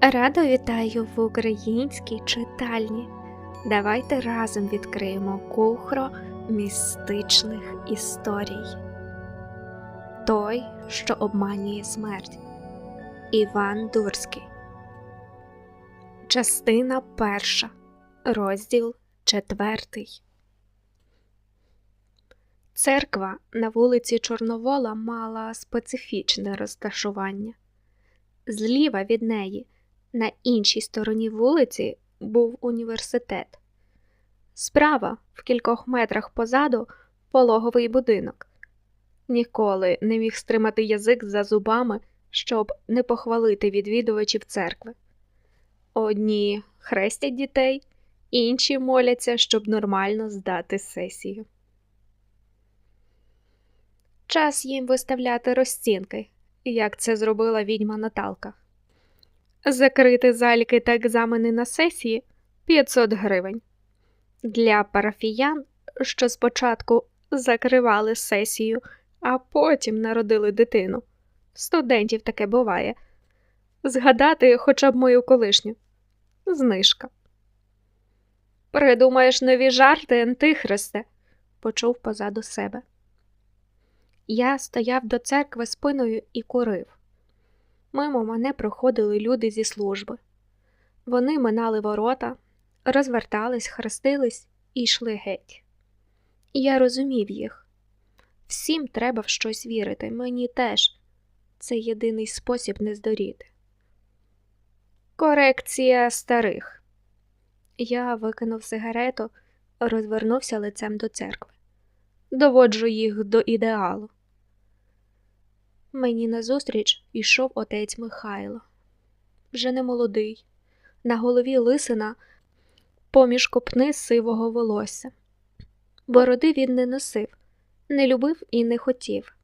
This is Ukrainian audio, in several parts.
Радо вітаю в українській читальні. Давайте разом відкриємо кухро містичних історій. Той, що обманює смерть. Іван Дурський. Частина перша. Розділ четвертий. Церква на вулиці Чорновола мала специфічне розташування. Зліва від неї, на іншій стороні вулиці, був університет. Справа, в кількох метрах позаду, пологовий будинок. Ніколи не міг стримати язик за зубами, щоб не похвалити відвідувачів церкви. Одні хрестять дітей, інші моляться, щоб нормально здати сесію. Час їм виставляти розцінки, як це зробила відьма Наталка. Закрити заліки та екзамени на сесії 500 гривень. Для парафіян, що спочатку закривали сесію, а потім народили дитину. Студентів таке буває. Згадати хоча б мою колишню. Знижка. Придумаєш нові жарти, антихристе, почув позаду себе. Я стояв до церкви спиною і курив. Мимо мене проходили люди зі служби. Вони минали ворота, розвертались, хрестились і йшли геть. Я розумів їх. Всім треба в щось вірити, мені теж. Це єдиний спосіб не здоріти. Корекція старих. Я викинув сигарету, розвернувся лицем до церкви. Доводжу їх до ідеалу. Мені назустріч йшов отець Михайло. Вже не молодий, на голові лисина, поміж копни сивого волосся. Бороди він не носив, не любив і не хотів.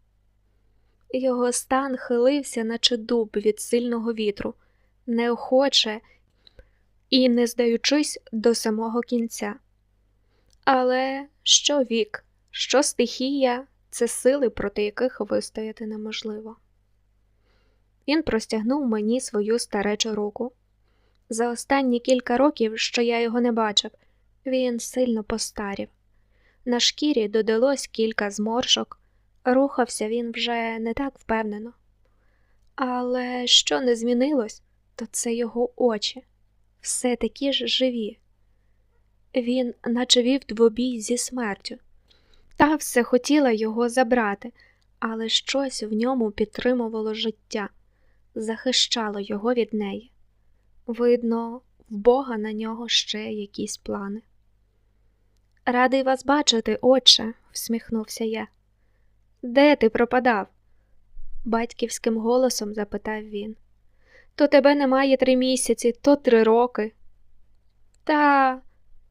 Його стан хилився, наче дуб від сильного вітру, неохоче і не здаючись до самого кінця. Але що вік, що стихія, це сили, проти яких вистояти неможливо. Він простягнув мені свою старечу руку. За останні кілька років, що я його не бачив, він сильно постарів. На шкірі додалось кілька зморшок, рухався він вже не так впевнено. Але що не змінилось, то це його очі, все такі ж живі. Він наче вів двобій зі смертю. Та все хотіла його забрати, але щось в ньому підтримувало життя, захищало його від неї. Видно, в Бога на нього ще якісь плани. Радий вас бачити, отче, всміхнувся я. Де ти пропадав? батьківським голосом запитав він. То тебе немає три місяці, то три роки. Та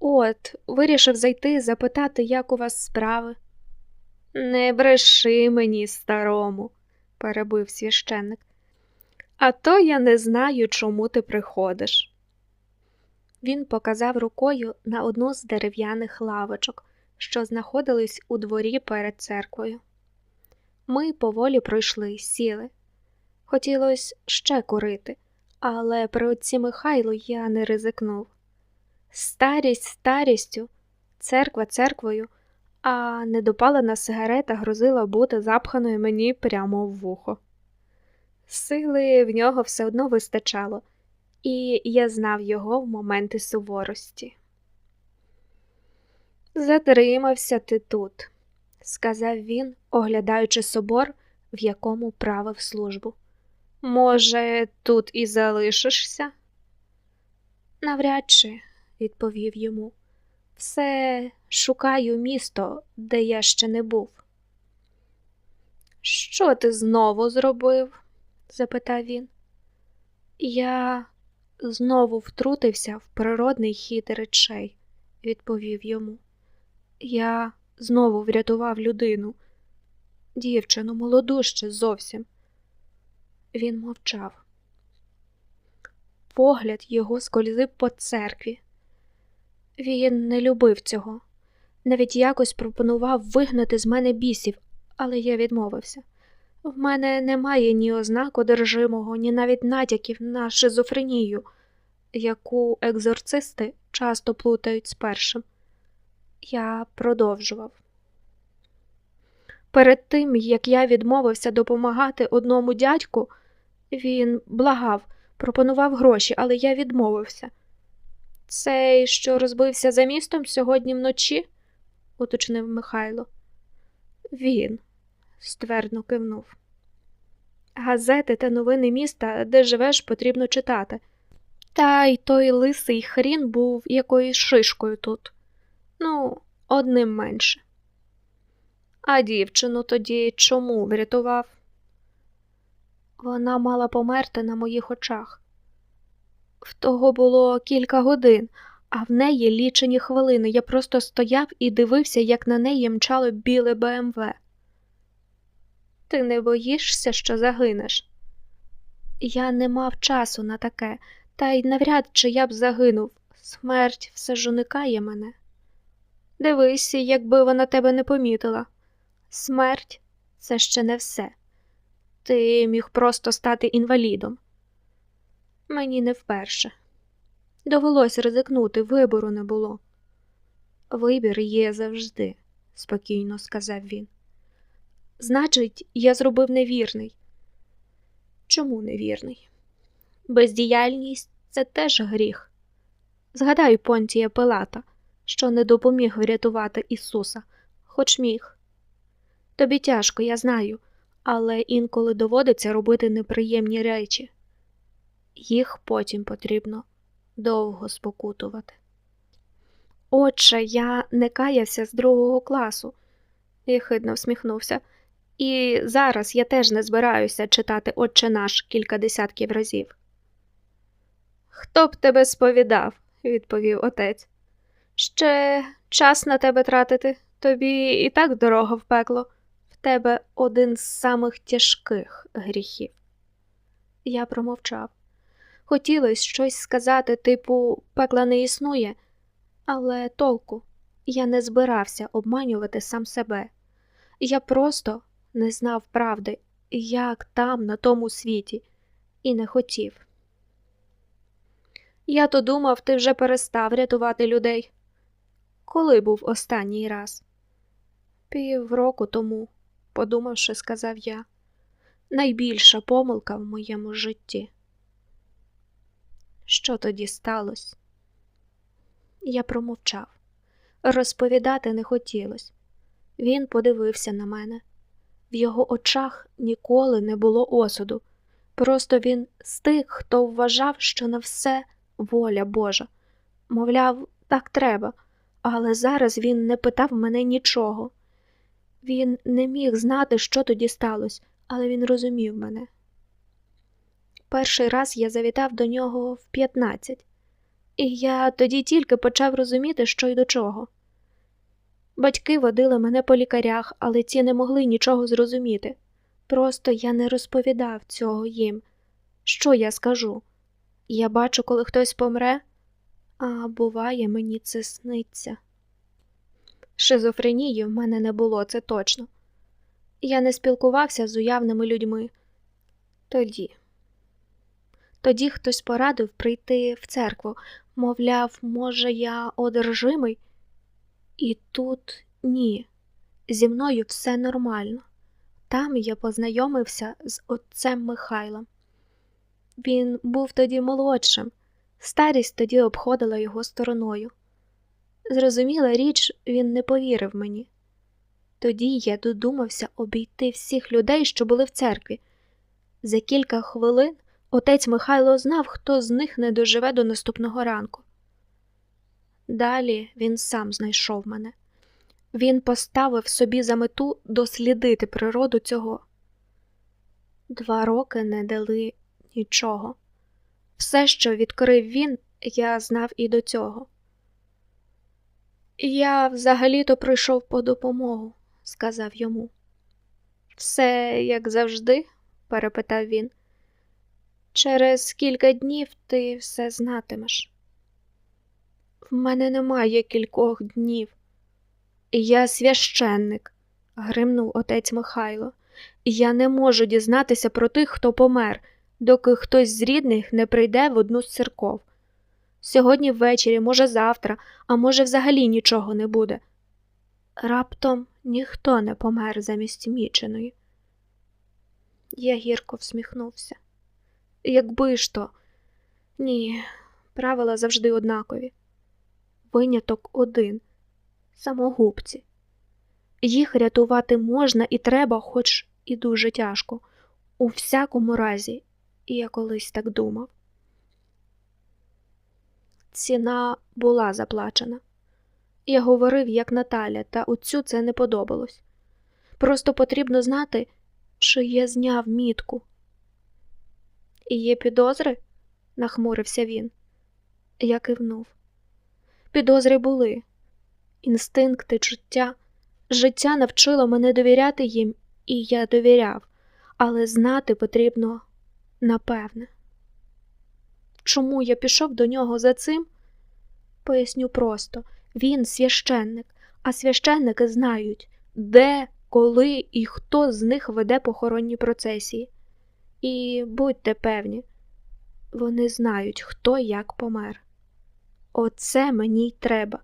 от, вирішив зайти запитати, як у вас справи. Не бреши мені, старому, перебив священник. А то я не знаю, чому ти приходиш. Він показав рукою на одну з дерев'яних лавочок, що знаходились у дворі перед церквою. Ми поволі пройшли, сіли. Хотілося ще курити, але при отці Михайлу я не ризикнув. Старість старістю, церква церквою, а недопалена сигарета грозила бути запханою мені прямо в вухо. Сили в нього все одно вистачало, і я знав його в моменти суворості. Затримався ти тут, сказав він, оглядаючи собор, в якому правив службу. Може, тут і залишишся? Навряд чи, відповів йому. Все шукаю місто, де я ще не був. Що ти знову зробив? запитав він. Я знову втрутився в природний хід речей, відповів йому. Я знову врятував людину, дівчину молоду ще зовсім. Він мовчав. Погляд його скользив по церкві. Він не любив цього, навіть якось пропонував вигнати з мене бісів, але я відмовився. В мене немає ні ознак одержимого, ні навіть натяків на шизофренію, яку екзорцисти часто плутають з першим. Я продовжував. Перед тим, як я відмовився допомагати одному дядьку, він благав, пропонував гроші, але я відмовився. Цей, що розбився за містом сьогодні вночі, уточнив Михайло. Він, ствердно кивнув. Газети та новини міста, де живеш, потрібно читати. Та й той лисий хрін був якоюсь шишкою тут. Ну, одним менше. А дівчину тоді чому врятував? Вона мала померти на моїх очах. В того було кілька годин, а в неї лічені хвилини. Я просто стояв і дивився, як на неї мчало біле БМВ. Ти не боїшся, що загинеш? Я не мав часу на таке, та й навряд чи я б загинув. Смерть все ж уникає мене. Дивись, якби вона тебе не помітила. Смерть це ще не все. Ти міг просто стати інвалідом. Мені не вперше. Довелось ризикнути, вибору не було. Вибір є завжди, спокійно сказав він. Значить, я зробив невірний. Чому невірний? Бездіяльність це теж гріх. Згадай Понтія Пилата, що не допоміг врятувати Ісуса, хоч міг. Тобі тяжко, я знаю, але інколи доводиться робити неприємні речі. Їх потім потрібно довго спокутувати. Отже, я не каявся з другого класу, єхидно всміхнувся, і зараз я теж не збираюся читати Отче наш кілька десятків разів. Хто б тебе сповідав, відповів отець. Ще час на тебе тратити, тобі і так дорога в пекло, в тебе один з самих тяжких гріхів. Я промовчав. Хотілося щось сказати, типу, пекла не існує, але толку я не збирався обманювати сам себе. Я просто не знав правди, як там, на тому світі, і не хотів. Я то думав, ти вже перестав рятувати людей. Коли був останній раз? Півроку тому, подумавши, сказав я, найбільша помилка в моєму житті. Що тоді сталося? Я промовчав. Розповідати не хотілося. Він подивився на мене. В його очах ніколи не було осуду. Просто він з тих, хто вважав, що на все воля Божа. Мовляв, так треба, але зараз він не питав мене нічого. Він не міг знати, що тоді сталося, але він розумів мене. Перший раз я завітав до нього в 15, і я тоді тільки почав розуміти, що й до чого. Батьки водили мене по лікарях, але ті не могли нічого зрозуміти. Просто я не розповідав цього їм. Що я скажу? Я бачу, коли хтось помре, а буває, мені це сниться. Шизофренії в мене не було, це точно. Я не спілкувався з уявними людьми. Тоді. Тоді хтось порадив прийти в церкву, мовляв, може, я одержимий? І тут ні, зі мною все нормально. Там я познайомився з отцем Михайлом. Він був тоді молодшим, старість тоді обходила його стороною. Зрозуміла річ, він не повірив мені. Тоді я додумався обійти всіх людей, що були в церкві. За кілька хвилин отець Михайло знав, хто з них не доживе до наступного ранку. Далі він сам знайшов мене. Він поставив собі за мету дослідити природу цього. Два роки не дали нічого. Все, що відкрив він, я знав і до цього. Я взагалі-то прийшов по допомогу, сказав йому. Все, як завжди? перепитав він. Через кілька днів ти все знатимеш. В мене немає кількох днів. Я священник, гримнув отець Михайло. Я не можу дізнатися про тих, хто помер, доки хтось з рідних не прийде в одну з церков. Сьогодні ввечері, може, завтра, а може, взагалі нічого не буде. Раптом ніхто не помер замість міченої. Я гірко всміхнувся. Якби ж то. Ні, правила завжди однакові. Виняток один самогубці. Їх рятувати можна і треба, хоч і дуже тяжко. У всякому разі, і я колись так думав. Ціна була заплачена. Я говорив, як Наталя, та отцю це не подобалось. Просто потрібно знати, чи я зняв мітку. І є підозри? нахмурився він. Я кивнув. Підозри були. Інстинкти, чуття, життя навчило мене довіряти їм, і я довіряв, але знати потрібно напевне. Чому я пішов до нього за цим? Поясню просто він священник, а священники знають, де, коли і хто з них веде похоронні процесії. І будьте певні, вони знають, хто як помер. Оце мені й треба.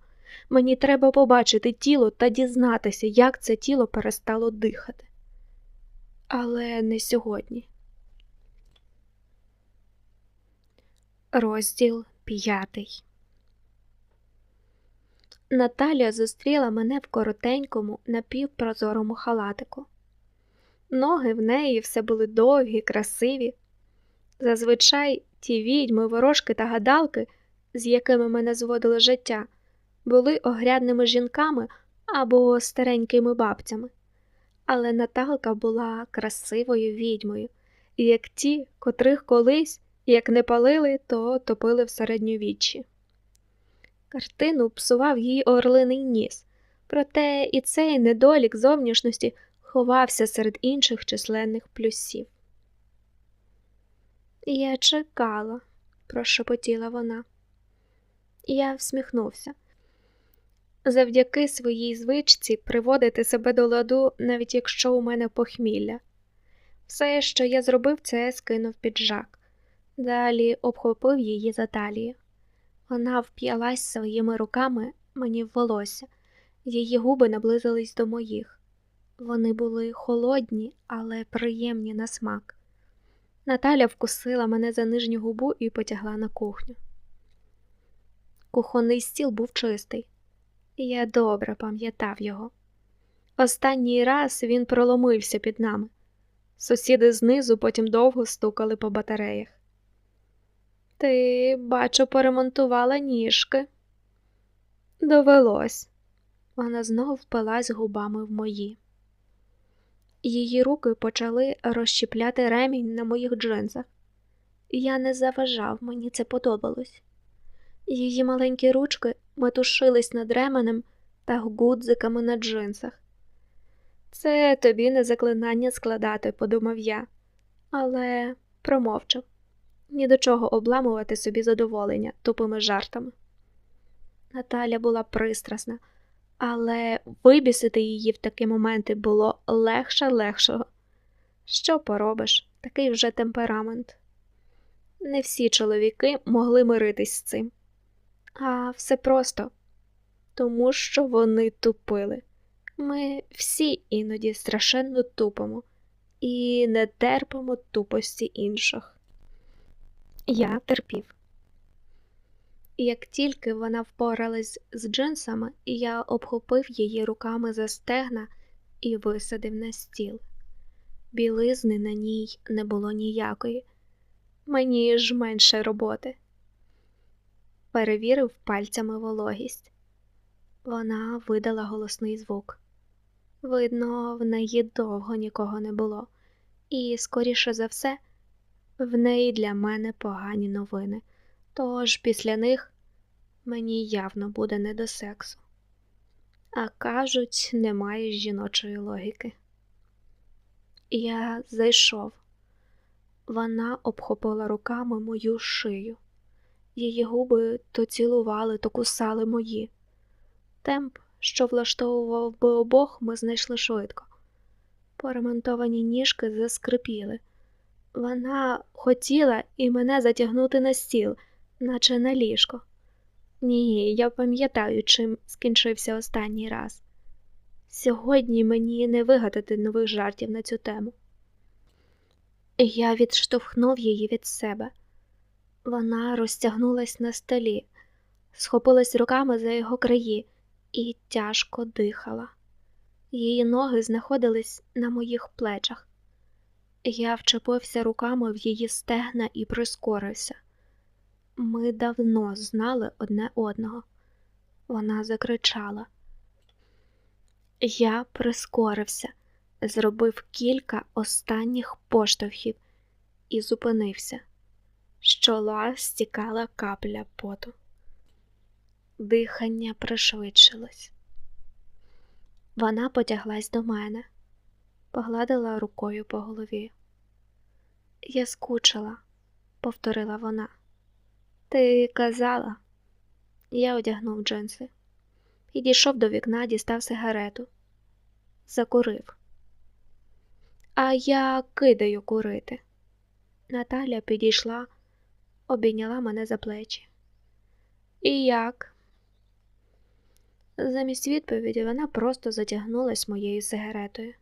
Мені треба побачити тіло та дізнатися, як це тіло перестало дихати. Але не сьогодні. Розділ п'ятий. Наталія зустріла мене в коротенькому, напівпрозорому халатику. Ноги в неї все були довгі, красиві. Зазвичай ті відьми, ворожки та гадалки, з якими мене зводило життя, були огрядними жінками або старенькими бабцями. Але Наталка була красивою відьмою, як ті, котрих колись, як не палили, то топили в середньовіччі. Картину псував їй орлиний ніс, проте і цей недолік зовнішності ховався серед інших численних плюсів. Я чекала, прошепотіла вона. Я всміхнувся. Завдяки своїй звичці приводити себе до ладу, навіть якщо у мене похмілля. Все, що я зробив, це скинув піджак, далі обхопив її за талію. Вона вп'ялась своїми руками мені в волосся, її губи наблизились до моїх. Вони були холодні, але приємні на смак. Наталя вкусила мене за нижню губу і потягла на кухню. Кухонний стіл був чистий, я добре пам'ятав його. Останній раз він проломився під нами. Сусіди знизу потім довго стукали по батареях. Ти, бачу, поремонтувала ніжки. Довелось. Вона знов впилась губами в мої. Її руки почали розщіпляти ремінь на моїх джинсах. Я не заважав, мені це подобалось. Її маленькі ручки метушились над ременем та гудзиками на джинсах. Це тобі не заклинання складати, подумав я, але промовчав ні до чого обламувати собі задоволення тупими жартами. Наталя була пристрасна, але вибісити її в такі моменти було легше легшого. Що поробиш, такий вже темперамент. Не всі чоловіки могли миритись з цим, а все просто тому, що вони тупили. Ми всі іноді страшенно тупимо і не терпимо тупості інших. Я терпів. Як тільки вона впоралась з джинсами, я обхопив її руками за стегна і висадив на стіл. Білизни на ній не було ніякої, мені ж менше роботи. Перевірив пальцями вологість. Вона видала голосний звук. Видно, в неї довго нікого не було, і, скоріше за все, в неї для мене погані новини, тож після них мені явно буде не до сексу. А кажуть, немає жіночої логіки. Я зайшов. Вона обхопила руками мою шию. Її губи то цілували, то кусали мої. Темп, що влаштовував би обох, ми знайшли швидко. Поремонтовані ніжки заскрипіли. Вона хотіла і мене затягнути на стіл, наче на ліжко. Ні, я пам'ятаю, чим скінчився останній раз. Сьогодні мені не вигадати нових жартів на цю тему. Я відштовхнув її від себе. Вона розтягнулась на столі, схопилась руками за його краї і тяжко дихала. Її ноги знаходились на моїх плечах. Я вчепився руками в її стегна і прискорився. Ми давно знали одне одного. Вона закричала. Я прискорився, зробив кілька останніх поштовхів і зупинився. З чола стікала капля поту. Дихання пришвидшилось. Вона потяглась до мене, погладила рукою по голові. Я скучила, повторила вона. Ти казала. Я одягнув джинси. Підійшов до вікна, дістав сигарету. Закурив. А я кидаю курити. Наталя підійшла, обійняла мене за плечі. І як? Замість відповіді вона просто затягнулась моєю сигаретою.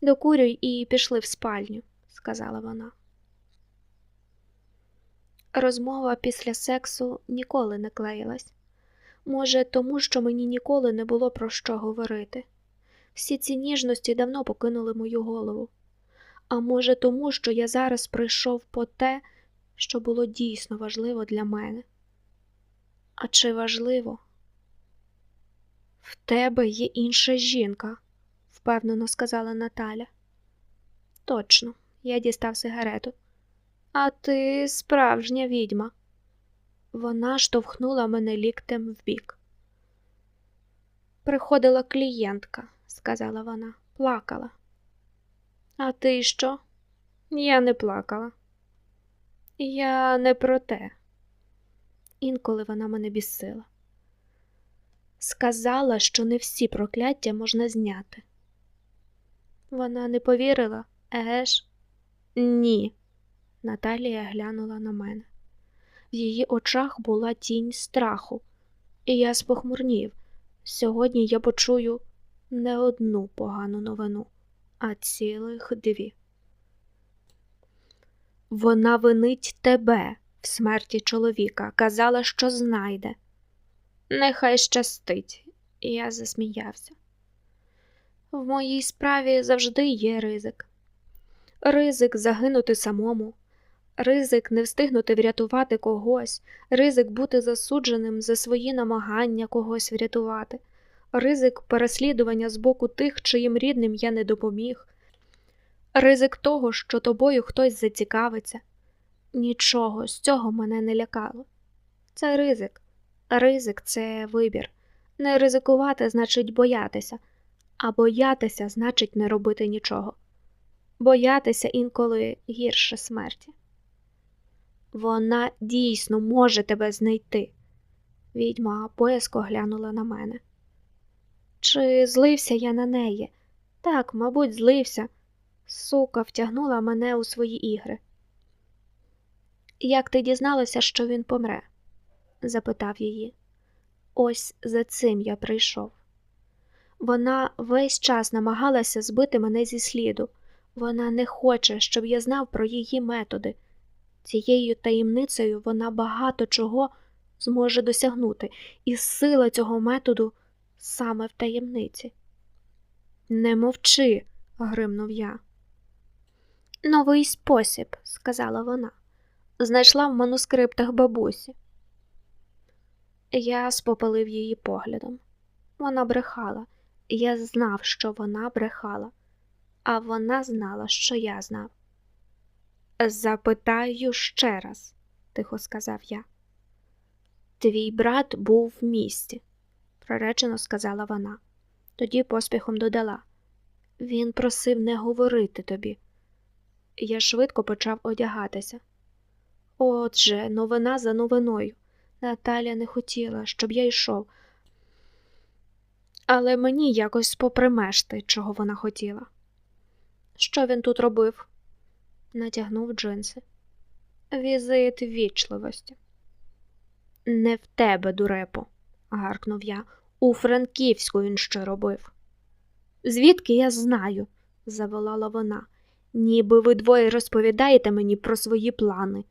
Докурюй і пішли в спальню, сказала вона. Розмова після сексу ніколи не клеїлась. Може, тому що мені ніколи не було про що говорити. Всі ці ніжності давно покинули мою голову. А може, тому, що я зараз прийшов по те, що було дійсно важливо для мене. А чи важливо? В тебе є інша жінка, впевнено сказала Наталя. Точно, я дістав сигарету. А ти справжня відьма. Вона штовхнула мене ліктем вбік. Приходила клієнтка, сказала вона, плакала. А ти що? Я не плакала. Я не про те. Інколи вона мене бісила. Сказала, що не всі прокляття можна зняти. Вона не повірила, еге ж? Ні. Наталія глянула на мене. В її очах була тінь страху, і я спохмурнів. Сьогодні я почую не одну погану новину, а цілих дві. Вона винить тебе в смерті чоловіка, казала, що знайде. Нехай щастить, я засміявся. В моїй справі завжди є ризик. Ризик загинути самому, ризик не встигнути врятувати когось, ризик бути засудженим за свої намагання когось врятувати, ризик переслідування з боку тих, чиїм рідним я не допоміг, ризик того, що тобою хтось зацікавиться. Нічого з цього мене не лякало. Це ризик. Ризик це вибір. Не ризикувати значить боятися, а боятися значить не робити нічого. Боятися інколи гірше смерті. Вона дійсно може тебе знайти. Відьма боязко глянула на мене. Чи злився я на неї? Так, мабуть, злився. Сука втягнула мене у свої ігри. Як ти дізналася, що він помре? запитав її. Ось за цим я прийшов. Вона весь час намагалася збити мене зі сліду. Вона не хоче, щоб я знав про її методи. Цією таємницею вона багато чого зможе досягнути, і сила цього методу саме в таємниці. Не мовчи, гримнув я. Новий спосіб, сказала вона, знайшла в манускриптах бабусі. Я спопалив її поглядом. Вона брехала, я знав, що вона брехала, а вона знала, що я знав. Запитаю ще раз, тихо сказав я. Твій брат був в місті, проречено сказала вона. Тоді поспіхом додала. Він просив не говорити тобі. Я швидко почав одягатися. Отже, новина за новиною. Наталя не хотіла, щоб я йшов, але мені якось попримешти, чого вона хотіла. Що він тут робив? Натягнув джинси. Візит вічливості. Не в тебе, дурепо, гаркнув я. У Франківську він що робив. Звідки я знаю? заволала вона. Ніби ви двоє розповідаєте мені про свої плани.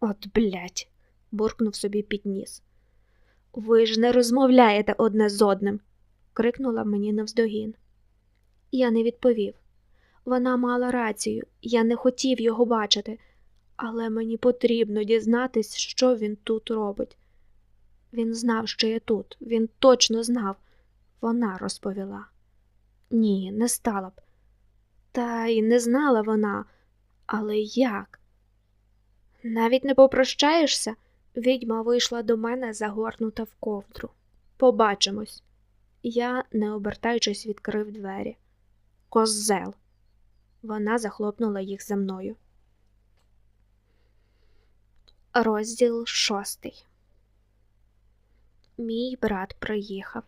От блядь, буркнув собі під ніс. Ви ж не розмовляєте одне з одним, крикнула мені навздогін. Я не відповів. Вона мала рацію, я не хотів його бачити, але мені потрібно дізнатись, що він тут робить. Він знав, що я тут, він точно знав. Вона розповіла. Ні, не стала б. Та й не знала вона, але як? Навіть не попрощаєшся? Відьма вийшла до мене загорнута в ковдру. Побачимось. Я, не обертаючись, відкрив двері. Козел. Вона захлопнула їх за мною. Розділ шостий. Мій брат приїхав.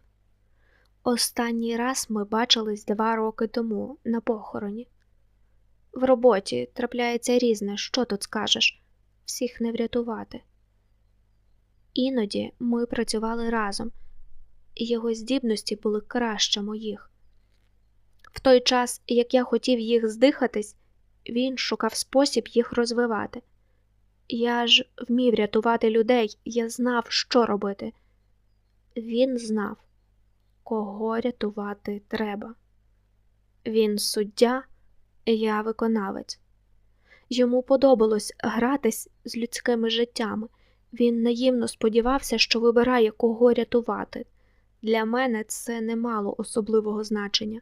Останній раз ми бачились два роки тому на похороні. В роботі трапляється різне, що тут скажеш, всіх не врятувати. Іноді ми працювали разом, його здібності були краще моїх. В той час, як я хотів їх здихатись, він шукав спосіб їх розвивати. Я ж вмів рятувати людей, я знав, що робити. Він знав, кого рятувати треба. Він суддя, я виконавець. Йому подобалось гратись з людськими життями. Він наївно сподівався, що вибирає, кого рятувати. Для мене це не мало особливого значення.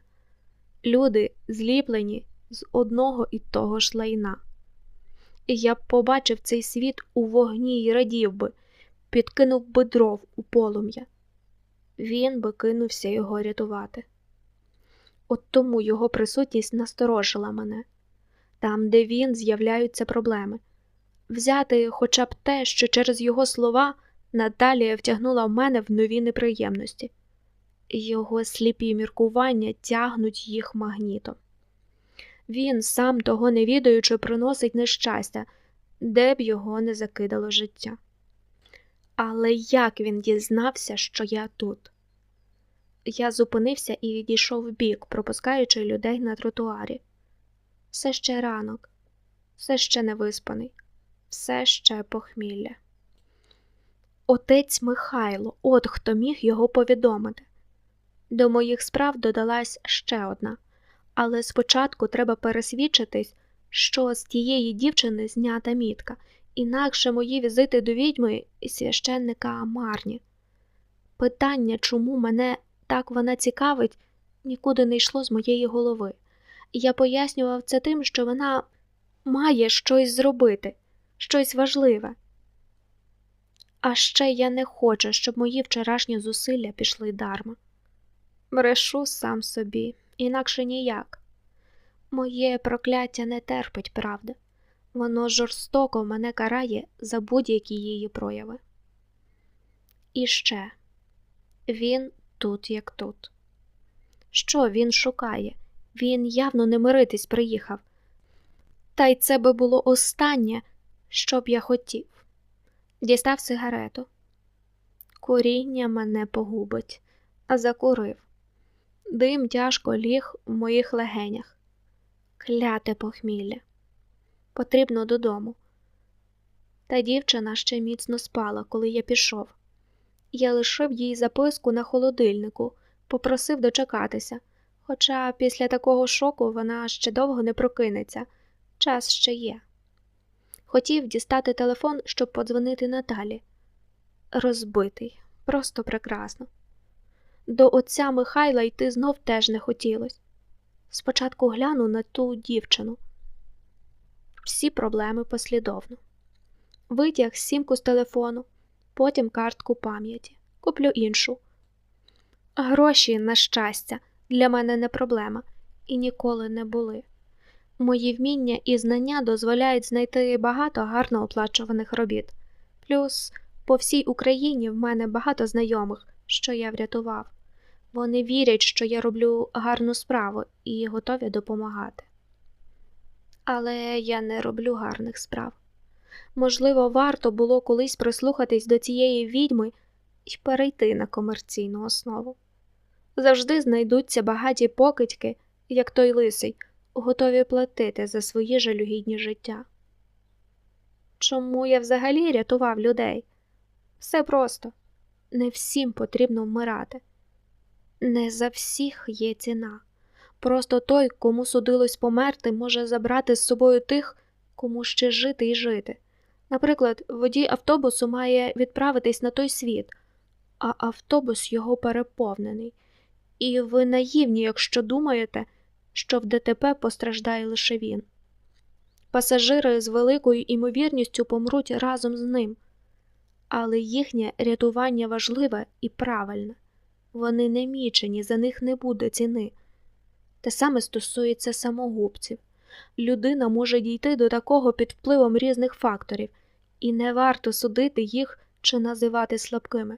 Люди зліплені з одного і того ж лайна. І я б побачив цей світ у вогні й радів би, підкинув би дров у полум'я. Він би кинувся його рятувати. От тому його присутність насторожила мене там, де він, з'являються проблеми. Взяти хоча б те, що через його слова Наталія втягнула в мене в нові неприємності. Його сліпі міркування тягнуть їх магнітом. Він, сам того не відаючи, приносить нещастя, де б його не закидало життя. Але як він дізнався, що я тут? Я зупинився і відійшов бік, пропускаючи людей на тротуарі. Все ще ранок, все ще невиспаний, все ще похмілля. Отець Михайло, от хто міг його повідомити. До моїх справ додалась ще одна, але спочатку треба пересвідчитись, що з тієї дівчини знята мітка, інакше мої візити до відьми і священника марні. Питання, чому мене так вона цікавить, нікуди не йшло з моєї голови. Я пояснював це тим, що вона має щось зробити, щось важливе. А ще я не хочу, щоб мої вчорашні зусилля пішли дарма. Брешу сам собі, інакше ніяк. Моє прокляття не терпить правди, воно жорстоко мене карає за будь-які її прояви. І ще він тут, як тут. Що він шукає? Він явно не миритись приїхав. Та й це би було останнє, що б я хотів. Дістав сигарету. Куріння мене погубить, а закурив. Дим тяжко ліг в моїх легенях. Кляте похмілля. Потрібно додому. Та дівчина ще міцно спала, коли я пішов. Я лишив їй записку на холодильнику, попросив дочекатися, хоча після такого шоку вона ще довго не прокинеться, час ще є. Хотів дістати телефон, щоб подзвонити Наталі. Розбитий, просто прекрасно. До отця Михайла йти знов теж не хотілось. Спочатку гляну на ту дівчину. Всі проблеми послідовно. Витяг сімку з телефону, потім картку пам'яті, куплю іншу. Гроші, на щастя, для мене не проблема і ніколи не були. Мої вміння і знання дозволяють знайти багато гарно оплачуваних робіт. Плюс по всій Україні в мене багато знайомих, що я врятував. Вони вірять, що я роблю гарну справу і готові допомагати. Але я не роблю гарних справ. Можливо, варто було колись прислухатись до цієї відьми і перейти на комерційну основу. Завжди знайдуться багаті покидьки, як той лисий, готові платити за свої жалюгідні життя. Чому я взагалі рятував людей? Все просто не всім потрібно вмирати. Не за всіх є ціна. Просто той, кому судилось померти, може забрати з собою тих, кому ще жити і жити. Наприклад, водій автобусу має відправитись на той світ, а автобус його переповнений. І ви наївні, якщо думаєте, що в ДТП постраждає лише він. Пасажири з великою імовірністю помруть разом з ним, але їхнє рятування важливе і правильне. Вони не мічені, за них не буде ціни. Те саме стосується самогубців. Людина може дійти до такого під впливом різних факторів, і не варто судити їх чи називати слабкими.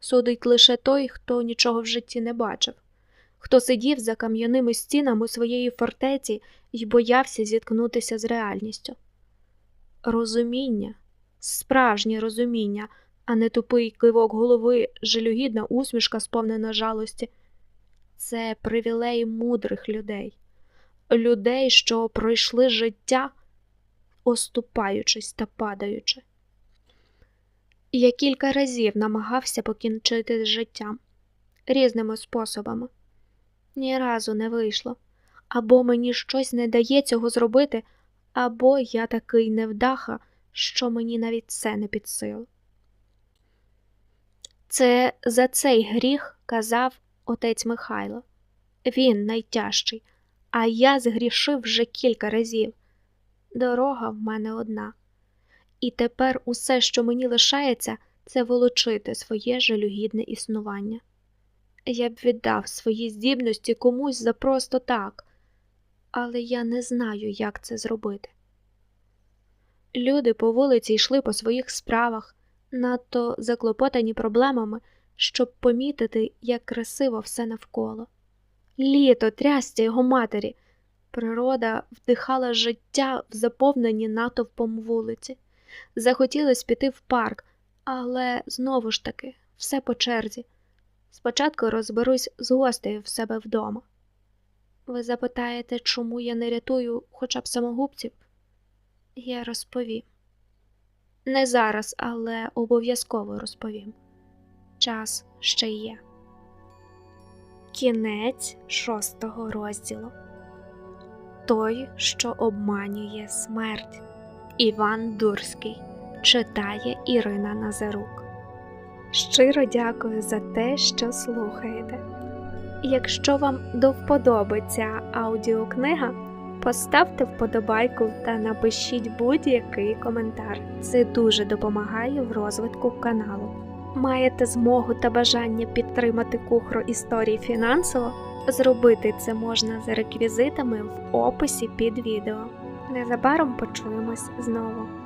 Судить лише той, хто нічого в житті не бачив, хто сидів за кам'яними стінами своєї фортеці і боявся зіткнутися з реальністю. Розуміння, справжнє розуміння, а не тупий кивок голови, жалюгідна усмішка, сповнена жалості. Це привілей мудрих людей, людей, що пройшли життя, оступаючись та падаючи. Я кілька разів намагався покінчити з життям різними способами. Ні разу не вийшло. Або мені щось не дає цього зробити, або я такий невдаха, що мені навіть це не під силу. Це за цей гріх казав отець Михайло. Він найтяжчий, а я згрішив вже кілька разів. Дорога в мене одна. І тепер усе, що мені лишається, це волочити своє жалюгідне існування. Я б віддав свої здібності комусь за просто так, але я не знаю, як це зробити. Люди по вулиці йшли по своїх справах, надто заклопотані проблемами, щоб помітити, як красиво все навколо. Літо, трястя його матері, природа вдихала життя в заповненні натовпом вулиці. Захотілось піти в парк, але знову ж таки, все по черзі. Спочатку розберусь з гостею в себе вдома. Ви запитаєте, чому я не рятую хоча б самогубців? Я розповім. Не зараз, але обов'язково розповім. Час ще є. Кінець шостого розділу. Той, що обманює смерть. Іван Дурський читає Ірина Назарук. Щиро дякую за те, що слухаєте. Якщо вам до вподоби ця аудіокнига, поставте вподобайку та напишіть будь-який коментар. Це дуже допомагає в розвитку каналу. Маєте змогу та бажання підтримати кухру історії фінансово? Зробити це можна за реквізитами в описі під відео. Незабаром почуємось знову.